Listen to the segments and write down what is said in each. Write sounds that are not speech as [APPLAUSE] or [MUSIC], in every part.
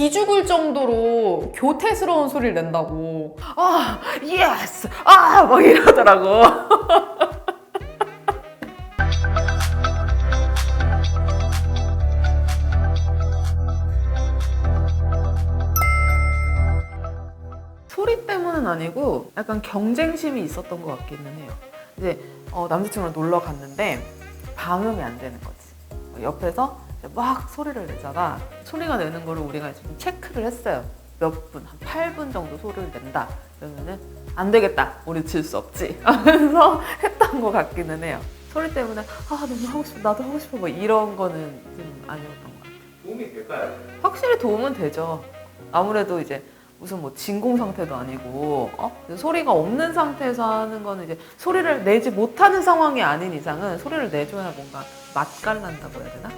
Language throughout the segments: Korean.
기죽을 정도로 교태스러운 소리를 낸다고. 아, 예스! 아! 막 이러더라고. [LAUGHS] 소리 때문은 아니고 약간 경쟁심이 있었던 것 같기는 해요. 이제 어, 남자친구랑 놀러 갔는데 방음이 안 되는 거지. 옆에서 막 소리를 내다가 소리가 내는 거를 우리가 지금 체크를 했어요. 몇 분, 한 8분 정도 소리를 낸다. 그러면은 안 되겠다. 우리 질 수 없지. [LAUGHS] 하면서 했던 것 같기는 해요. 소리 때문에 아 너무 하고 싶어, 나도 하고 싶어 뭐 이런 거는 좀 아니었던 것 같아요. 도움이 될까요? 확실히 도움은 되죠. 아무래도 이제 무슨 뭐 진공 상태도 아니고 어? 소리가 없는 상태에서 하는 거는 이제 소리를 내지 못하는 상황이 아닌 이상은 소리를 내줘야 뭔가 맛깔난다고 해야 되나?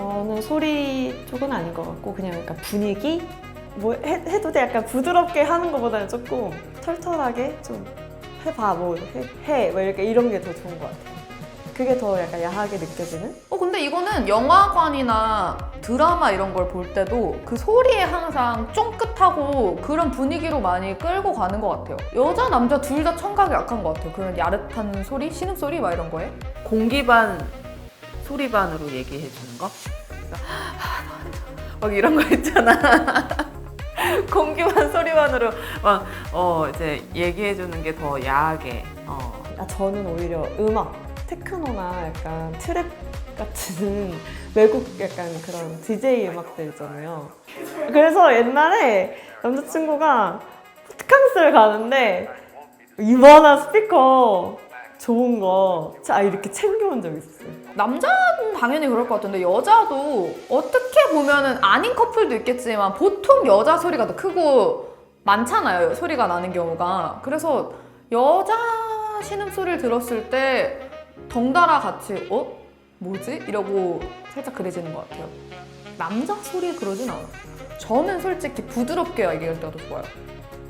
저는 소리 쪽은 아닌 것 같고 그냥 약간 분위기 뭐 해, 해도 돼 약간 부드럽게 하는 것보다는 조금 털털하게 좀 해봐 뭐해뭐 이렇게 이런 게 더 좋은 것 같아요. 그게 더 약간 야하게 느껴지는? 어 근데 이거는 영화관이나 드라마 이런 걸 볼 때도 그 소리에 항상 쫑긋하고 그런 분위기로 많이 끌고 가는 것 같아요. 여자 남자 둘 다 청각이 약한 것 같아요. 그런 야릇한 소리, 신음 소리 막 이런 거에 공기반 소리반으로 얘기해 주는 거. 그러니까 막 이런 거 있잖아. [LAUGHS] 공기반 소리반으로 막 어 이제 얘기해 주는 게 더 야하게. 어. 아 저는 오히려 음악 테크노나 약간 트랩 같은 외국 약간 그런 DJ 음악들 있잖아요. 그래서 옛날에 남자친구가 호캉스를 가는데 이만한 스피커 좋은 거 자, 이렇게 챙겨온 적 있어요. 남자는 당연히 그럴 것 같은데 여자도 어떻게 보면은 아닌 커플도 있겠지만 보통 여자 소리가 더 크고 많잖아요 소리가 나는 경우가. 그래서 여자 신음 소리를 들었을 때 덩달아 같이 어? 뭐지? 이러고 살짝 그래지는 것 같아요. 남자 소리에 그러진 않아 저는 솔직히 부드럽게 얘기할 때가 더 좋아요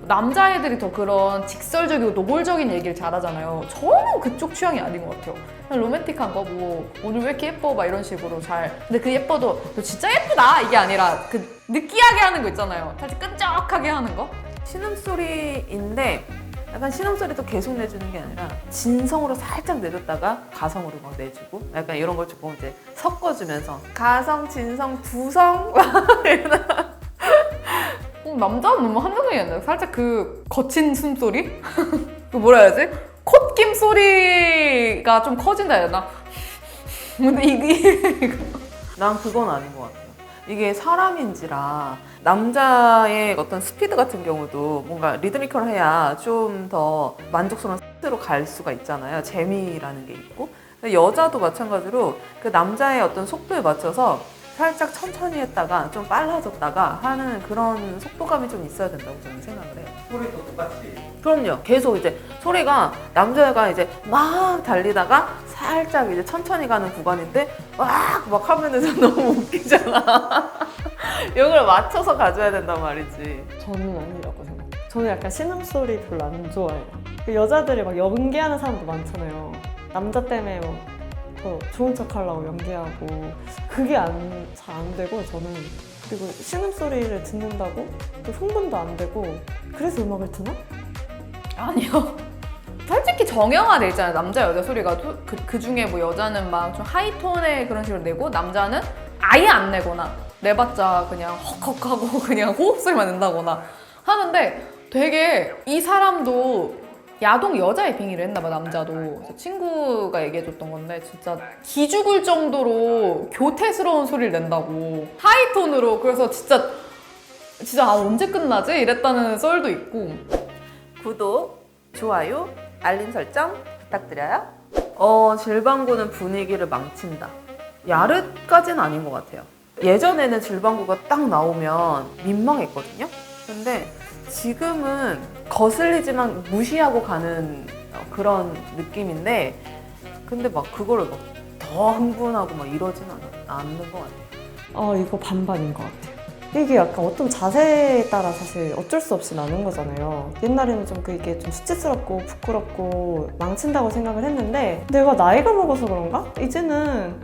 남자애들이 더 그런 직설적이고 노골적인 얘기를 잘하잖아요. 저는 그쪽 취향이 아닌 것 같아요. 그냥 로맨틱한 거 뭐 오늘 왜 이렇게 예뻐 막 이런 식으로 잘. 근데 그 예뻐도 너 진짜 예쁘다 이게 아니라 그 느끼하게 하는 거 있잖아요. 살짝 끈적하게 하는 거. 신음소리인데 약간 신음소리도 계속 내주는 게 아니라 진성으로 살짝 내줬다가 가성으로 막 내주고 약간 이런 걸 조금 이제 섞어주면서 가성, 진성, 두성 어, [LAUGHS] 남자는 너무 한정적이었네. 살짝 그 거친 숨소리? [LAUGHS] 그 뭐라 해야지? 콧김 소리가 좀 커진다 해야 되나? [LAUGHS] 근데 이게 난 그건 아닌 것 같아요. 이게 사람인지라 남자의 어떤 스피드 같은 경우도 뭔가 리드미컬해야 좀 더 만족스러운 스피드로 갈 수가 있잖아요. 재미라는 게 있고 여자도 마찬가지로 그 남자의 어떤 속도에 맞춰서 살짝 천천히 했다가 좀 빨라졌다가 하는 그런 속도감이 좀 있어야 된다고 저는 생각을 해요. 소리도 똑같이 그럼요. 계속 이제 소리가 남자가 이제 막 달리다가 살짝 이제 천천히 가는 구간인데 막 막 하면은 [LAUGHS] 너무 웃기잖아. [LAUGHS] 이걸 맞춰서 가져야 된단 말이지. 저는 아니라고 생각해요. 저는 약간 신음소리 별로 안 좋아해요. 그 여자들이 막 연기하는 사람도 많잖아요. 남자 때문에 뭐더 좋은 척 하려고 연기하고 그게 안, 잘 안 되고 저는 그리고 신음소리를 듣는다고 또 흥분도 안 되고 그래서 음악을 듣나? 아니요. [LAUGHS] 솔직히 정형화돼 있잖아요. 남자 여자 소리가 또 그, 그 중에 뭐 여자는 막 좀 하이톤의 그런 식으로 내고 남자는 아예 안 내거나 내봤자 그냥 헉헉하고 [LAUGHS] 그냥 호흡 소리만 낸다거나 하는데 되게 이 사람도 야동 여자의 빙의를 했나 봐 남자도 그래서 친구가 얘기해줬던 건데 진짜 기죽을 정도로 교태스러운 소리를 낸다고 하이톤으로 그래서 진짜 진짜 아 언제 끝나지 이랬다는 썰도 있고 구독, 좋아요, 알림 설정 부탁드려요. 어, 질방구는 분위기를 망친다. 야릇까지는 아닌 것 같아요. 예전에는 질방구가 딱 나오면 민망했거든요. 근데 지금은 거슬리지만 무시하고 가는 어, 그런 느낌인데, 근데 막 그거를 막 더 흥분하고 막 이러진 않, 않는 것 같아요. 어 이거 반반인 것 같아요. 이게 약간 어떤 자세에 따라 사실 어쩔 수 없이 나는 거잖아요. 옛날에는 좀 그게 좀 수치스럽고 부끄럽고 망친다고 생각을 했는데 내가 나이가 먹어서 그런가? 이제는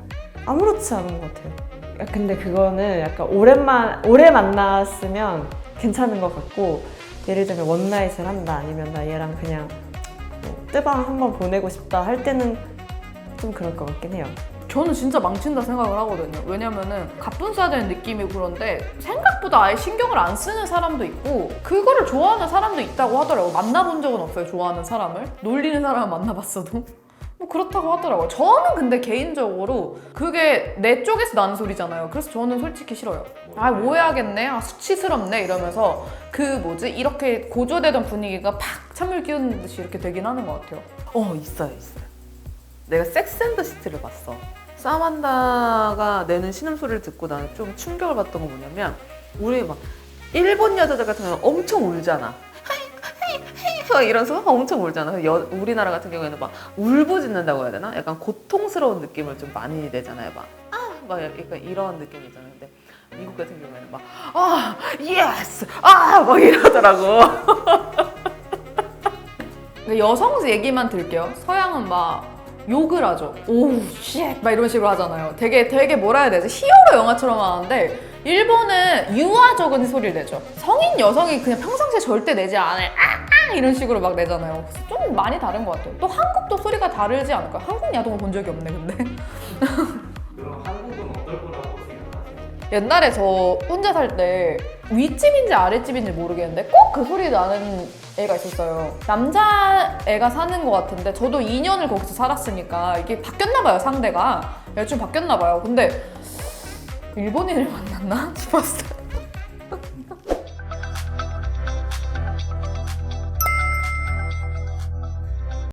아무렇지 않은 것 같아요. 아, 근데 그거는 약간 오랜만 오래 만났으면 괜찮은 것 같고 예를 들면 원나잇을 한다 아니면 나 얘랑 그냥 뭐 뜨방 한번 보내고 싶다 할 때는 좀 그럴 것 같긴 해요. 저는 진짜 망친다 생각을 하거든요. 왜냐면은 가뿐 써야 되는 느낌이 그런데 생각보다 아예 신경을 안 쓰는 사람도 있고 그거를 좋아하는 사람도 있다고 하더라고요. 만나본 적은 없어요. 좋아하는 사람을. 놀리는 사람은 만나봤어도. 뭐 그렇다고 하더라고요. 저는 근데 개인적으로 그게 내 쪽에서 나는 소리잖아요. 그래서 저는 솔직히 싫어요. 아 오해하겠네. 아 수치스럽네 이러면서 그 뭐지 이렇게 고조되던 분위기가 팍 찬물 끼우는 듯이 이렇게 되긴 하는 것 같아요. 어 있어요 있어요 내가 섹스앤더시티를 봤어 사만다가 내는 신음소리를 듣고 나는 좀 충격을 받던 건 뭐냐면 우리 막 일본 여자들 같은 경우는 엄청 울잖아 막 이러면서 막 엄청 울잖아 여, 우리나라 같은 경우에는 막 울부짖는다고 해야 되나? 약간 고통스러운 느낌을 좀 많이 내잖아요 막 아! 막 약간 이런 느낌이잖아요 근데 미국 같은 경우에는 막 아! 예스! 아! 막 이러더라고 [LAUGHS] 그 여성 얘기만 들게요. 서양은 막 욕을 하죠. 오우 쉣! 막 이런 식으로 하잖아요. 되게 되게 뭐라 해야 되지? 히어로 영화처럼 하는데 일본은 유아적인 소리를 내죠. 성인 여성이 그냥 평상시에 절대 내지 않을 아! 이런 식으로 막 내잖아요. 좀 많이 다른 것 같아요. 또 한국도 소리가 다르지 않을까요? 한국 야동을 본 적이 없네 근데. 그럼 한국은 어떨 거라고 생각하세요? 옛날에 저 혼자 살 때 윗집인지 아랫집인지 모르겠는데 꼭 그 소리 나는 애가 있었어요. 남자 애가 사는 것 같은데 저도 2년을 거기서 살았으니까 이게 바뀌었나 봐요 상대가. 좀 바뀌었나 봐요. 근데 일본인을 만났나 [LAUGHS] 싶었어요.